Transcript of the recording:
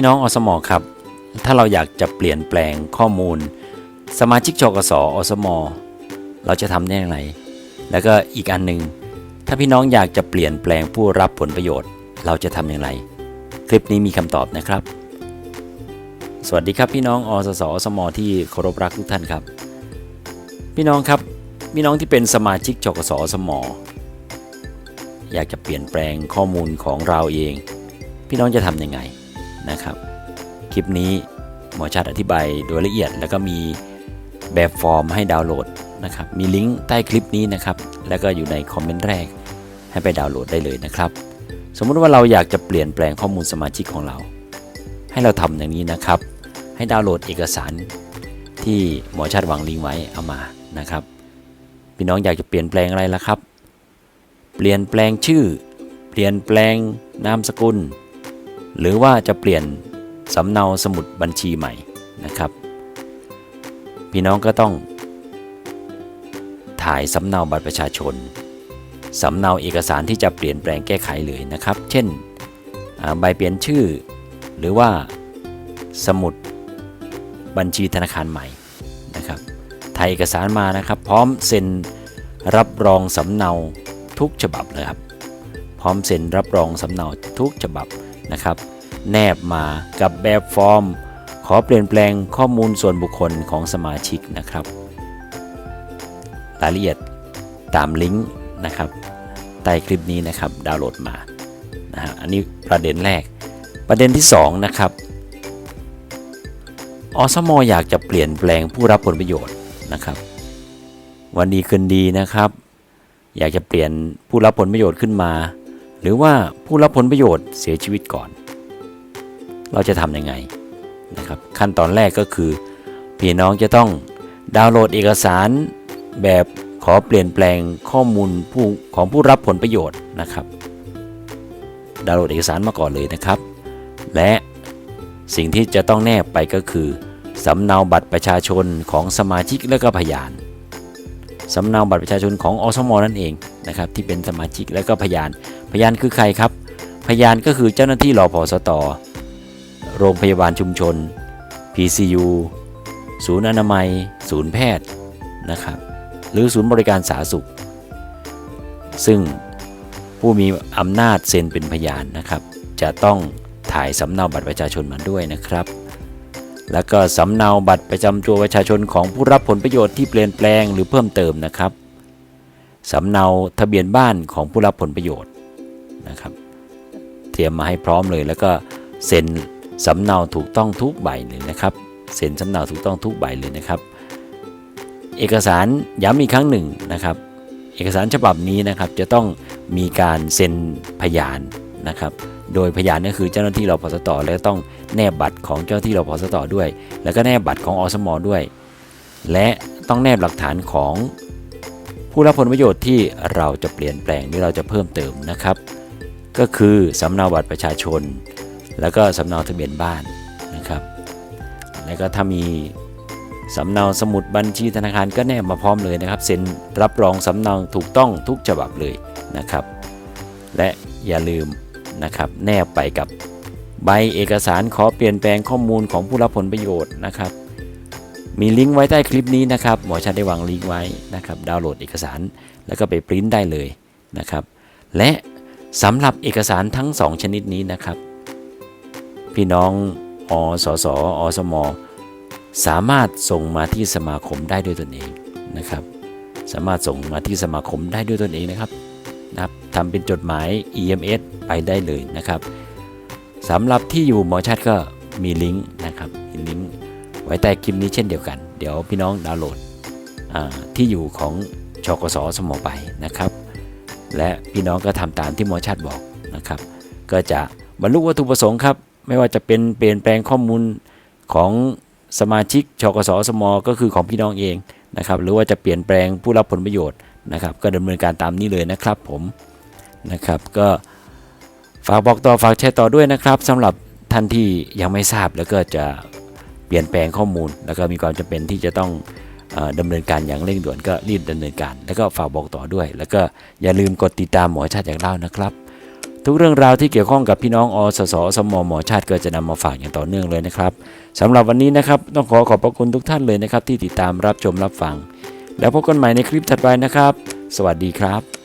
พี่น้องอสมครับ ถ้าเราอยากจะเปลี่ยนแปลงข้อมูล สมาชิกชกสอสมเราจะทำได้อย่างไร แล้วก็อีกอันหนึ่งถ้าพี่น้องอยากจะเปลี่ยนแปลงผู้รับผลประโยชน์ เราจะทำอย่างไร คลิปนี้มีคำตอบนะครับ สวัสดีครับพี่น้องอสสอสมที่เคารพรักทุกท่านครับ พี่น้องครับพี่น้องที่เป็นสมาชิกชกสอสมอยากจะเปลี่ยนแปลงข้อมูลของเราเอง พี่น้องจะทำยังไง นะครับ คลิปนี้หมอชัดอธิบายโดยละเอียด แล้วก็มีแบบฟอร์มให้ดาวน์โหลดนะครับ มีลิงก์ใต้คลิปนี้นะครับ แล้วก็อยู่ในคอมเมนต์แรกให้ไปดาวน์โหลดได้เลยนะครับ สมมุติว่าเราอยากจะเปลี่ยนแปลงข้อมูลสมาชิกของเรา ให้เราทำอย่างนี้นะครับ ให้ดาวน์โหลดเอกสารที่หมอชัดวางลิงก์ไว้เอามานะครับ พี่น้องอยากจะเปลี่ยนแปลงอะไรล่ะครับ เปลี่ยนแปลงชื่อ เปลี่ยนแปลงนามสกุล หรือว่าจะเปลี่ยนสำเนาสมุดบัญชีใหม่นะครับ พี่น้องก็ต้อง ถ่ายสำเนาบัตรประชาชนสำเนาเอกสารที่จะเปลี่ยนแปลงแก้ไขเลยนะครับ เช่นใบเปลี่ยนชื่อ หรือว่าสมุดบัญชีธนาคารใหม่นะครับถ่ายเอกสารมานะครับ พร้อมเซ็นรับรองสำเนาทุกฉบับเลยครับ พร้อมเซ็นรับรองสำเนาทุกฉบับ นะครับ แนบมากับแบบฟอร์ม ขอเปลี่ยนแปลงข้อมูลส่วนบุคคลของสมาชิกนะครับ รายละเอียดตามลิงก์นะครับใต้คลิปนี้นะครับดาวน์โหลดมานะฮะอันนี้ประเด็นแรก ประเด็นที่ 2 นะครับอสมอยากจะเปลี่ยนแปลงผู้รับผลประโยชน์นะครับ วันดีคืนดีนะครับ อยากจะเปลี่ยนผู้รับผลประโยชน์ขึ้นมา หรือว่าผู้รับผลประโยชน์เสียชีวิตก่อน เราจะทำยังไงนะครับขั้นตอนแรกก็คือ พี่น้องจะต้องดาวน์โหลดเอกสารแบบขอเปลี่ยนแปลงข้อมูลผู้ของผู้รับผลประโยชน์นะครับ ดาวน์โหลดเอกสารมาก่อนเลยนะครับ และสิ่งที่จะต้องแนบไปก็คือสำเนาบัตรประชาชนของสมาชิกและก็พยานสำเนาบัตรประชาชนของอสมนั่นเอง นะครับที่เป็นสมาชิกและก็พยาน พยานคือใครครับ พยานก็คือเจ้าหน้าที่รอพอสตโรงพยาบาลชุมชน PCU ศูนย์อนามัย ศูนย์แพทย์นะครับหรือศูนย์บริการสาธารณสุข ซึ่งผู้มีอำนาจเซ็นเป็นพยานนะครับ จะต้องถ่ายสำเนาบัตรประชาชนมาด้วยนะครับ แล้วก็สำเนาบัตรประจำตัวประชาชนของผู้รับผลประโยชน์ที่เปลี่ยนแปลงหรือเพิ่มเติมนะครับ สำเนาทะเบียนบ้านของผู้รับผลประโยชน์นะครับ เตรียมมาให้พร้อมเลย แล้วก็เซ็นสำเนาถูกต้องทุกใบเลยนะครับเซ็นสำเนาถูกต้องทุกใบเลยนะครับ เอกสารย้ำอีกครั้งหนึ่งนะครับ เอกสารฉบับนี้นะครับจะต้องมีการเซ็นพยานนะครับ โดยพยานก็คือเจ้าหน้าที่รพสตแล้วก็ต้องแนบบัตรของเจ้าหน้าที่รพสตด้วย แล้วก็แนบบัตรของอสมด้วย และต้องแนบหลักฐานของ ผู้รับผลประโยชน์ที่เราจะเปลี่ยนแปลงหรือเราจะเพิ่มเติมนะครับ ก็คือสำเนาบัตรประชาชน แล้วก็สำเนาทะเบียนบ้านนะครับ แล้วก็ถ้ามีสำเนาสมุดบัญชีธนาคารก็แนบมาพร้อมเลยนะครับเซ็นรับรองสำเนาถูกต้องทุกฉบับเลยนะครับ และอย่าลืมนะครับแนบไปกับใบเอกสารขอเปลี่ยนแปลงข้อมูลของผู้รับผลประโยชน์นะครับ มีลิงก์ไว้ใต้คลิปนี้นะครับหมอชัดได้วางลิงก์ไว้นะครับดาวน์โหลดเอกสาร แล้วก็ไปปริ้นได้เลยนะครับ และสำหรับเอกสารทั้ง 2 ชนิดนี้นะครับ พี่น้องอสสอสม สามารถส่งมาที่สมาคมได้ด้วยตนเองนะครับ สามารถส่งมาที่สมาคมได้ด้วยตนเองนะครับนะครับทำเป็นจดหมาย EMS ไปได้เลยนะครับสำหรับที่อยู่หมอชัดก็มีลิงก์นะครับมีลิงก์ ไว้ใต้คลิปนี้เช่นเดียวกัน เดี๋ยวพี่น้องดาวน์โหลดที่อยู่ของชกสสมอไปนะครับ และพี่น้องก็ทำตามที่หมอชัดบอกนะครับ ก็จะบรรลุวัตถุประสงค์ครับ ไม่ว่าจะเป็นเปลี่ยนแปลงข้อมูลของสมาชิกชกสสมอก็คือของพี่น้องเองนะครับ หรือว่าจะเปลี่ยนแปลงผู้รับผลประโยชน์นะครับ ก็ดำเนินการตามนี้เลยนะครับผมนะครับก็ฝากบอกต่อฝากแชร์ต่อด้วยนะครับสำหรับท่านที่ยังไม่ทราบแล้วก็จะ เปลี่ยนแปลงข้อมูล แล้วก็มีความจำเป็นที่จะต้องออดำเนินการอย่างเร่งด่วนก็รีบดำเนินการ แล้วก็ฝากบอกต่อด้วย แล้วก็อย่าลืมกดติดตามหมอชาติอย่างเล่านะครับ ทุกเรื่องราวที่เกี่ยวข้องกับพี่น้องอสสสมหมอชาติก็จะนำมาฝากอย่างต่อเนื่องเลยนะครับสำหรับวันนี้นะครับต้องขอขอบพระคุณทุกท่านเลยนะครับ ที่ติดตามรับชมรับฟัง แล้วพบกันใหม่ในคลิปถัดไปนะครับ สวัสดีครับ